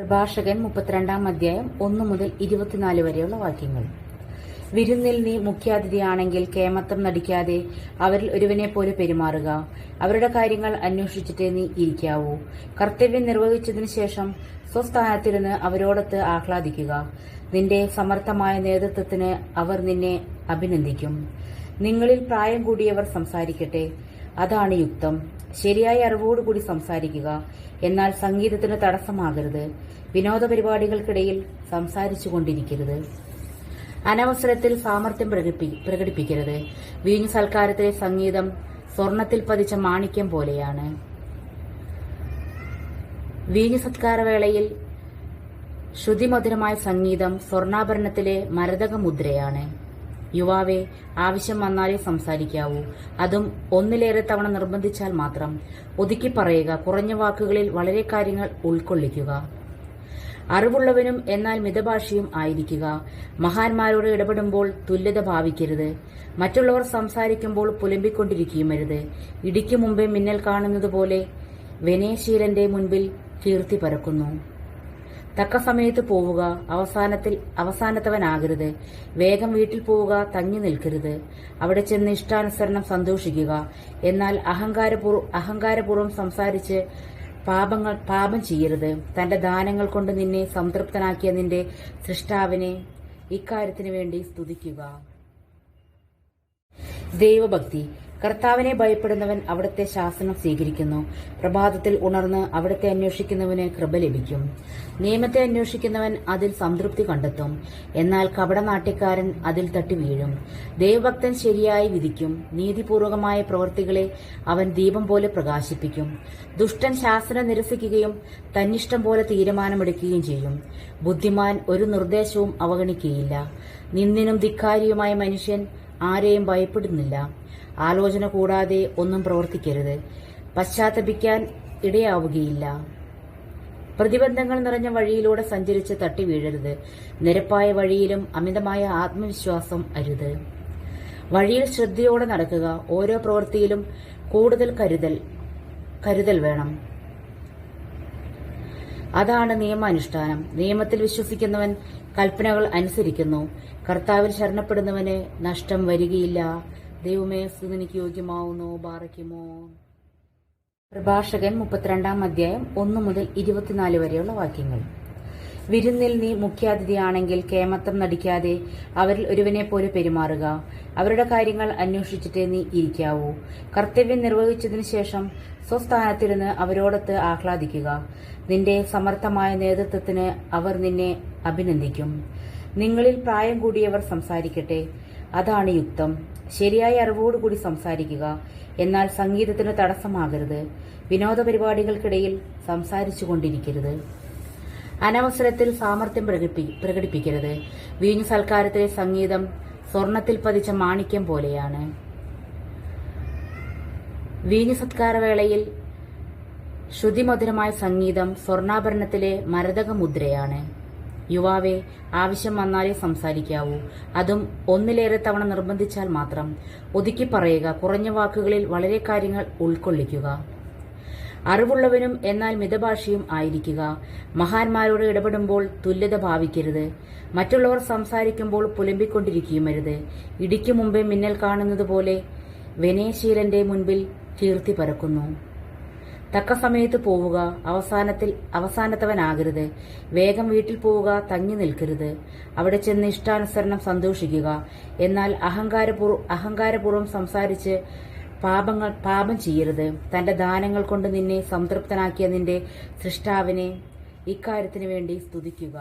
പ്രഭാഷകൻ മുപ്പത്തിരണ്ടാം അധ്യായം ഒന്നു മുതൽ ഇരുപത്തിനാല് വരെയുള്ള വാക്യങ്ങൾ. വിരുന്നിൽ നീ മുഖ്യാതിഥിയാണെങ്കിൽ കേമത്തം നടിക്കാതെ അവരിൽ ഒരുവനെ പോലെ പെരുമാറുക. അവരുടെ കാര്യങ്ങൾ അന്വേഷിച്ചിട്ടേ നീ ഇരിക്കാവൂ. കർത്തവ്യം നിർവഹിച്ചതിനു ശേഷം സ്വസ്ഥാനത്തിരുന്ന് അവരോടൊത്ത് ആഹ്ലാദിക്കുക. നിന്റെ സമർത്ഥമായ നേതൃത്വത്തിന് അവർ നിന്നെ അഭിനന്ദിക്കും. നിങ്ങളിൽ പ്രായം കൂടിയവർ സംസാരിക്കട്ടെ. അതാണ് യുക്തം. ശരിയായ അറിവോടുകൂടി സംസാരിക്കുക. എന്നാൽ സംഗീതത്തിന് തടസ്സമാകരുത്. വിനോദ പരിപാടികൾക്കിടയിൽ സംസാരിച്ചുകൊണ്ടിരിക്കരുത്. അനവസരത്തിൽ സാമർത്ഥ്യം പ്രകടിപ്പി- പ്രകടിപ്പിക്കരുത്. വീഞ്ഞു സൽക്കാരത്തിലെ സംഗീതം സ്വർണത്തിൽ പതിച്ച മാണിക്യം പോലെയാണ്. വീഞ്ഞു സത്കാരവേളയിൽ ശ്രുതിമധുരമായ സംഗീതം സ്വർണാഭരണത്തിലെ മരതക മുദ്രയാണ് യുവാവെ ആവശ്യം വന്നാലേ സംസാരിക്കാവൂ. അതും ഒന്നിലേറെ തവണ നിർബന്ധിച്ചാൽ മാത്രം. ഒതുക്കി പറയുക കുറഞ്ഞ വാക്കുകളിൽ വളരെ കാര്യങ്ങൾ ഉൾക്കൊള്ളിക്കുക. അറിവുള്ളവനും എന്നാൽ മിതഭാഷിയും ആയിരിക്കുക. മഹാന്മാരോട് ഇടപെടുമ്പോൾ തുല്യത ഭാവിക്കരുത്. മറ്റുള്ളവർ സംസാരിക്കുമ്പോൾ പുലമ്പിക്കൊണ്ടിരിക്കുകയുമരുത്. ഇടിക്കു മുമ്പേ മിന്നൽ കാണുന്നതുപോലെ വിനയശീലന്റെ മുൻപിൽ കീർത്തി പരക്കുന്നു. തക്ക സമയത്ത് പോവുക അവസാനത്തിൽ അവസാനത്തവനാകരുത്. വേഗം വീട്ടിൽ പോവുക തങ്ങി നിൽക്കരുത്. അവിടെ ചെന്ന് ഇഷ്ടാനുസരണം സന്തോഷിക്കുക. എന്നാൽ അഹങ്കാരപൂർവം അഹങ്കാരപൂർവം സംസാരിച്ച് പാപങ്ങൾ പാപം ചെയ്യരുത്. തന്റെ ദാനങ്ങൾ കൊണ്ട് നിന്നെ സംതൃപ്തനാക്കിയ നിന്റെ സൃഷ്ടാവിനെ ഇക്കാര്യത്തിന് വേണ്ടി സ്തുതിക്കുക. ദൈവഭക്തി. കർത്താവിനെ ഭയപ്പെടുന്നവൻ അവിടുത്തെ ശാസനം സ്വീകരിക്കുന്നു. പ്രഭാതത്തിൽ ഉണർന്ന് അവിടുത്തെ അന്വേഷിക്കുന്നവന് കൃപ ലഭിക്കും. നിയമത്തെ അന്വേഷിക്കുന്നവൻ അതിൽ സംതൃപ്തി കണ്ടെത്തും. എന്നാൽ കപടനാട്യക്കാരൻ അതിൽ തട്ടി വീഴും. ദൈവഭക്തൻ ശരിയായി വിധിക്കും. നീതിപൂർവകമായ പ്രവൃത്തികളെ അവൻ ദീപം പോലെ പ്രകാശിപ്പിക്കും. ദുഷ്ടൻ ശാസനം നിരസിക്കുകയും തന്നിഷ്ടം പോലെ തീരുമാനമെടുക്കുകയും ചെയ്യും. ബുദ്ധിമാൻ ഒരു നിർദ്ദേശവും അവഗണിക്കുകയില്ല. നിന്ദിനും ധിക്കാരിയുമായ മനുഷ്യൻ ആരെയും ഭയപ്പെടുന്നില്ല. ആലോചന കൂടാതെ ഒന്നും പ്രവർത്തിക്കരുത്. പശ്ചാത്തപിക്കാൻ ഇടയാവുകയില്ല. പ്രതിബന്ധങ്ങൾ നിറഞ്ഞ വഴിയിലൂടെ സഞ്ചരിച്ച് തട്ടി വീഴരുത്. നിരപ്പായ വഴിയിലും അമിതമായ ആത്മവിശ്വാസം അരുത്. വഴിയിൽ ശ്രദ്ധയോടെ നടക്കുക. ഓരോ പ്രവൃത്തിയിലും കൂടുതൽ കരുതൽ കരുതൽ വേണം. അതാണ് നിയമാനുഷ്ഠാനം. നിയമത്തിൽ വിശ്വസിക്കുന്നവൻ കൽപ്പനകൾ അനുസരിക്കുന്നു. കർത്താവിൽ ശരണപ്പെടുന്നവന് നഷ്ടം വരികയില്ല. ദൈവമേ സ്തുതിനിക്ക് യോഗ്യമാവുന്നു ബാറയ്ക്കുമോ? പ്രഭാഷകൻ മുപ്പത്തിരണ്ടാം അധ്യായം ഒന്ന് മുതൽ ഇരുപത്തിനാല് വരെയുള്ള വാക്യങ്ങൾ. വിരുന്നിൽ നീ മുഖ്യാതിഥിയാണെങ്കിൽ കേമത്തം നടിക്കാതെ അവരിൽ ഒരുവനെ പോലെ പെരുമാറുക. അവരുടെ കാര്യങ്ങൾ അന്വേഷിച്ചിട്ടേ നീ ഇരിക്കാവൂ. കർത്തവ്യം നിർവഹിച്ചതിനു ശേഷം സ്വസ്ഥാനത്തിരുന്ന് അവരോടൊത്ത് ആഹ്ലാദിക്കുക. നിന്റെ സമർത്ഥമായ നേതൃത്വത്തിന് അവർ നിന്നെ അഭിനന്ദിക്കും. നിങ്ങളിൽ പ്രായം കൂടിയവർ സംസാരിക്കട്ടെ. അതാണ് യുക്തം. ശരിയായ അറിവോടുകൂടി സംസാരിക്കുക. എന്നാൽ സംഗീതത്തിന് തടസ്സമാകരുത്. വിനോദ പരിപാടികൾക്കിടയിൽ സംസാരിച്ചു കൊണ്ടിരിക്കരുത് അനവസരത്തിൽ പ്രകടിപ്പി- പ്രകടിപ്പിക്കരുത്. വീഞ്ഞു സൽക്കാരത്തിലെ സംഗീതം സ്വർണത്തിൽ പതിച്ച മാണിക്യം പോലെയാണ്. വീഞ്ഞു സത്കാരവേളയിൽ ശ്രുതിമധുരമായ സംഗീതം സ്വർണാഭരണത്തിലെ മരതക മുദ്രയാണ് യുവാവെ ആവശ്യം വന്നാലേ സംസാരിക്കാവൂ. അതും ഒന്നിലേറെ തവണ നിർബന്ധിച്ചാൽ മാത്രം. ഒതുക്കി പറയുക കുറഞ്ഞ വാക്കുകളിൽ വളരെ കാര്യങ്ങൾ ഉൾക്കൊള്ളിക്കുക. അറിവുള്ളവനും എന്നാൽ മിതഭാഷയും ആയിരിക്കുക. മഹാന്മാരോട് ഇടപെടുമ്പോൾ തുല്യത ഭാവിക്കരുത്. മറ്റുള്ളവർ സംസാരിക്കുമ്പോൾ പുലമ്പിക്കൊണ്ടിരിക്കുകയുമരുത്. ഇടിക്കു മുമ്പേ മിന്നൽ കാണുന്നത് പോലെ വിനയശീലന്റെ മുൻപിൽ കീർത്തി പരക്കുന്നു. തക്ക സമയത്ത് പോവുക അവസാനത്തിൽ അവസാനത്തവനാകരുത്. വേഗം വീട്ടിൽ പോവുക തങ്ങി നിൽക്കരുത്. അവിടെ ചെന്ന് ഇഷ്ടാനുസരണം സന്തോഷിക്കുക. എന്നാൽ അഹങ്കാരപൂർ അഹങ്കാരപൂർവം സംസാരിച്ച് പാപങ്ങൾ പാപം ചെയ്യരുത്. തന്റെ ദാനങ്ങൾ കൊണ്ട് നിന്നെ സംതൃപ്തനാക്കിയ നിന്റെ സൃഷ്ടാവിനെ ഇക്കാര്യത്തിനു വേണ്ടി സ്തുതിക്കുക.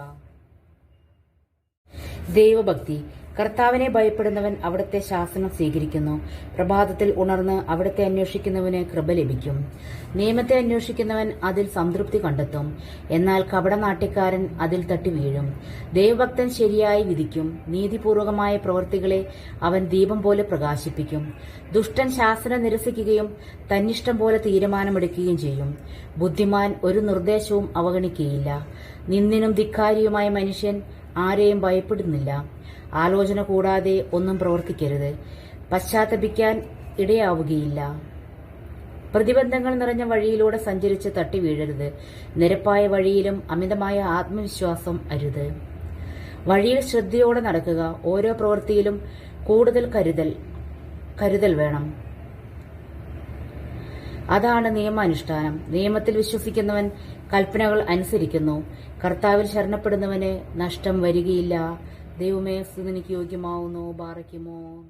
ദൈവഭക്തി. കർത്താവിനെ ഭയപ്പെടുന്നവൻ അവിടുത്തെ ശാസനം സ്വീകരിക്കുന്നു. പ്രഭാതത്തിൽ ഉണർന്ന് അവിടുത്തെ അന്വേഷിക്കുന്നവന് കൃപ ലഭിക്കും. നിയമത്തെ അന്വേഷിക്കുന്നവൻ അതിൽ സംതൃപ്തി കണ്ടെത്തും. എന്നാൽ കപടനാട്യക്കാരൻ അതിൽ തട്ടി വീഴും. ദൈവഭക്തൻ ശരിയായി വിധിക്കും. നീതിപൂർവകമായ പ്രവൃത്തികളെ അവൻ ദീപം പോലെ പ്രകാശിപ്പിക്കും. ദുഷ്ടൻ ശാസനം നിരസിക്കുകയും തന്നിഷ്ടം പോലെ തീരുമാനമെടുക്കുകയും ചെയ്യും. ബുദ്ധിമാൻ ഒരു നിർദ്ദേശവും അവഗണിക്കുകയില്ല. നിന്ദിനും ധിക്കാരിയുമായ മനുഷ്യൻ ആരെയും ഭയപ്പെടുന്നില്ല. ആലോചന കൂടാതെ ഒന്നും പ്രവർത്തിക്കരുത്. പശ്ചാത്തപിക്കാൻ ഇടയാവുകയില്ല. പ്രതിബന്ധങ്ങൾ നിറഞ്ഞ വഴിയിലൂടെ സഞ്ചരിച്ച് തട്ടി വീഴരുത്. നിരപ്പായ വഴിയിലും അമിതമായ ആത്മവിശ്വാസം അരുത്. വഴിയിൽ ശ്രദ്ധയോടെ നടക്കുക. ഓരോ പ്രവൃത്തിയിലും കൂടുതൽ കരുതൽ കരുതൽ വേണം. അതാണ് നിയമാനുഷ്ഠാനം. നിയമത്തിൽ വിശ്വസിക്കുന്നവൻ കൽപ്പനകൾ അനുസരിക്കുന്നു. കർത്താവിൽ ശരണപ്പെടുന്നവന് നഷ്ടം വരികയില്ല. ദൈവമേ സ്തുതിനിക്ക് യോഗ്യമാവുന്നു. ബാറയ്ക്കുമോ